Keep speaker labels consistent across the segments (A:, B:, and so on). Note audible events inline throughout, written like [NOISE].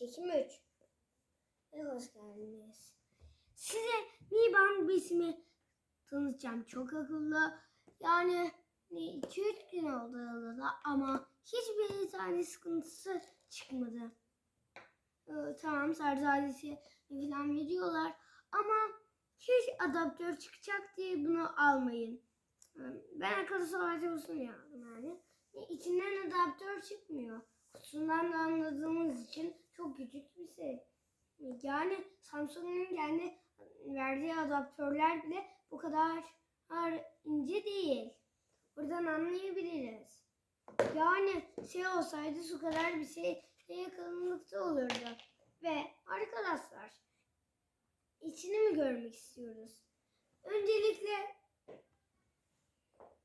A: Çekim 3. Ve hoş geldiniz. Size Mi Band ismi tanıtacağım. Çok akıllı. Yani 2-3 gün oldu arada ama hiçbir tane sıkıntısı çıkmadı. Ee, tamam şarj falan veriyorlar ama hiç adaptör çıkacak diye bunu almayın. Ee, Ben akıllı savaş olsun yazdım yani. İçinden adaptör çıkmıyor. Kutusundan da anladığımız için çok küçük bir şey. Yani Samsung'un kendi verdiği adaptörler bile bu kadar ince değil. Buradan anlayabiliriz. Yani şey olsaydı şu kadar bir şey yakınlıkta olurdu. Ve arkadaşlar içini mi görmek istiyoruz? Öncelikle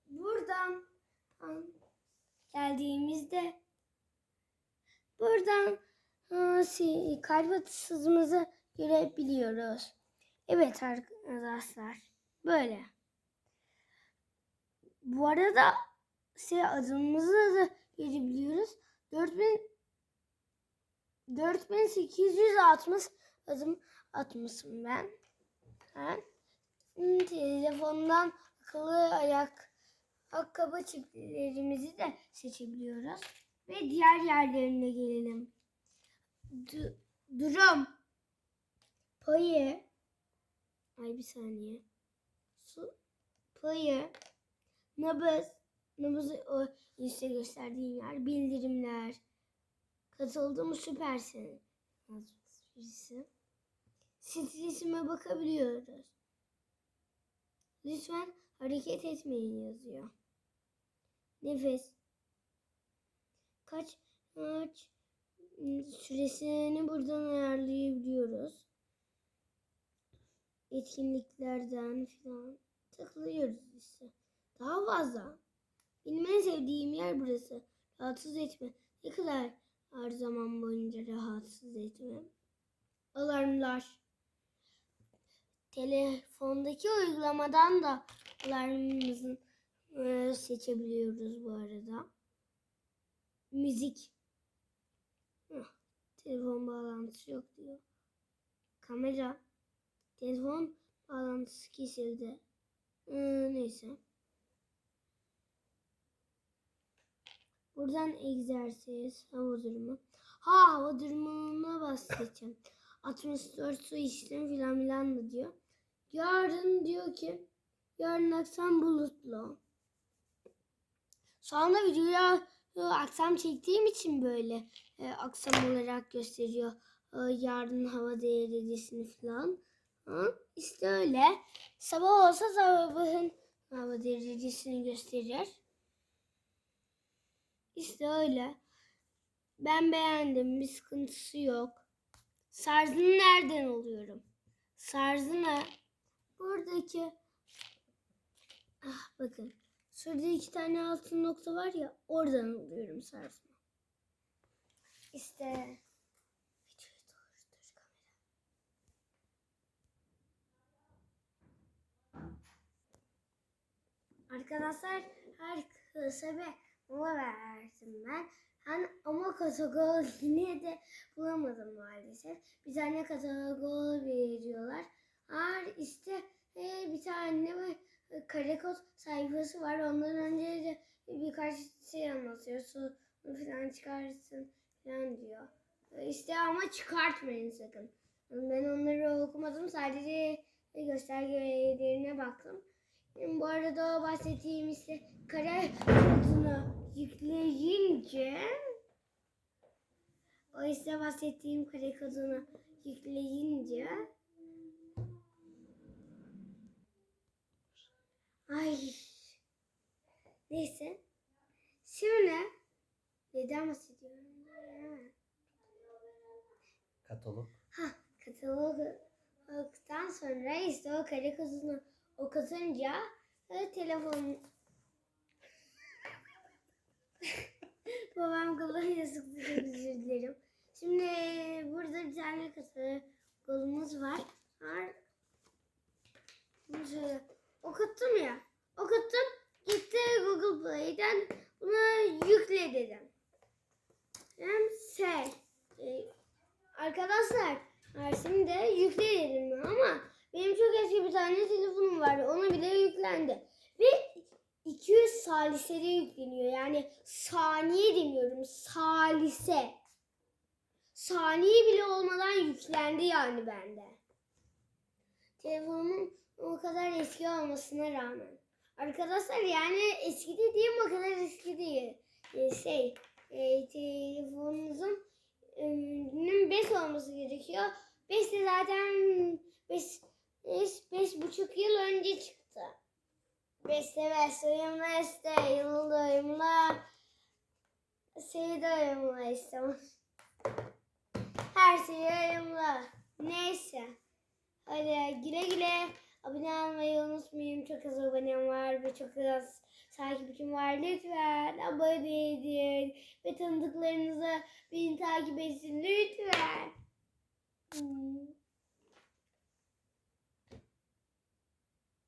A: buradan geldiğimizde buradan kalp atışımızı görebiliyoruz. Evet arkadaşlar böyle. Bu arada şey adımımızı da görebiliyoruz. 4000 4860 adım atmışım ben. Ben hmm, telefondan akıllı ayak ayakkabı çiplerimizi de seçebiliyoruz. Ve diğer yerlerine gelelim. Du- durum. Payı. Ay bir saniye. Su. Payı. Nabız. Nabızı o işte gösterdiğim yer. Bildirimler. Katıldım süpersin. Yazmış birisi. Stresime bakabiliyoruz. Lütfen hareket etmeyin yazıyor. Nefes. Kaç kaç süresini buradan ayarlayabiliyoruz. Etkinliklerden falan tıklıyoruz işte. Daha fazla. Benim en sevdiğim yer burası. Rahatsız etme. Ne kadar her zaman boyunca rahatsız etme. Alarmlar. Telefondaki uygulamadan da alarmımızı e, seçebiliyoruz bu arada. Müzik. Telefon bağlantısı yok diyor. Kamera. Telefon bağlantısı kesildi. Ee, neyse. Buradan egzersiz, hava durumu. Ha hava durumuna bahsedeceğim. [LAUGHS] Atmosfer su işlem filan filan da diyor. Yarın diyor ki yarın akşam bulutlu. Anda videoya akşam çektiğim için böyle e, akşam olarak gösteriyor. E, yarın hava derecesini falan. Ha, işte öyle. Sabah olsa sabahın hava derecesini gösterir. İşte öyle. Ben beğendim. Bir sıkıntısı yok. Sarzını nereden alıyorum? Sarzını buradaki ah bakın şurada iki tane altın nokta var ya oradan alıyorum sarzını. İşte. Arkadaşlar herkese bir mola verdim ben. Ben ama kategori yine de bulamadım maalesef. Bir tane kategori veriyorlar. Her işte e, bir tane e, kare kod sayfası var. Ondan önce de birkaç şey anlatıyor. Su falan çıkarsın falan diyor. E, İşte ama çıkartmayın sakın. Ben onları okumadım. Sadece göstergelerine baktım. Şimdi bu arada o bahsettiğim işte kare kodunu yükleyince o işte bahsettiğim kare kodunu yükleyince ay neyse şimdi neden bahsediyorum?
B: Katalog.
A: Ha katalogdan sonra işte o kare kodunu okutunca e, telefon [LAUGHS] babam kılıyor sıktı çok özür dilerim. Şimdi burada bir tane katalogumuz var. var. Bunu şöyle okuttum ya. Okuttum. Gitti Google Play'den buna yükle dedim. Hem şey e, Arkadaşlar şimdi de yükleyelim mi? ama benim çok eski bir tane telefonum vardı. Ona bile yüklendi. Ve 200 salisede yükleniyor. Yani saniye demiyorum. Salise. Saniye bile olmadan yüklendi yani bende. Telefonumun o kadar eski olmasına rağmen. Arkadaşlar yani eski dediğim o kadar eski değil. Ee, şey e, telefonunuzun ömrünün 5 olması gerekiyor. 5 de zaten 5 beş, beş buçuk yıl önce çıktı. Beste besleyin beste yıldayımla Seydayımla istemem. Her şeyi yayımla. Neyse. Hadi güle güle. Abone olmayı unutmayın. Çok az abonem var ve çok az takipçim var. Lütfen abone edin. Ve tanıdıklarınıza beni takip etsin. Lütfen. Hmm.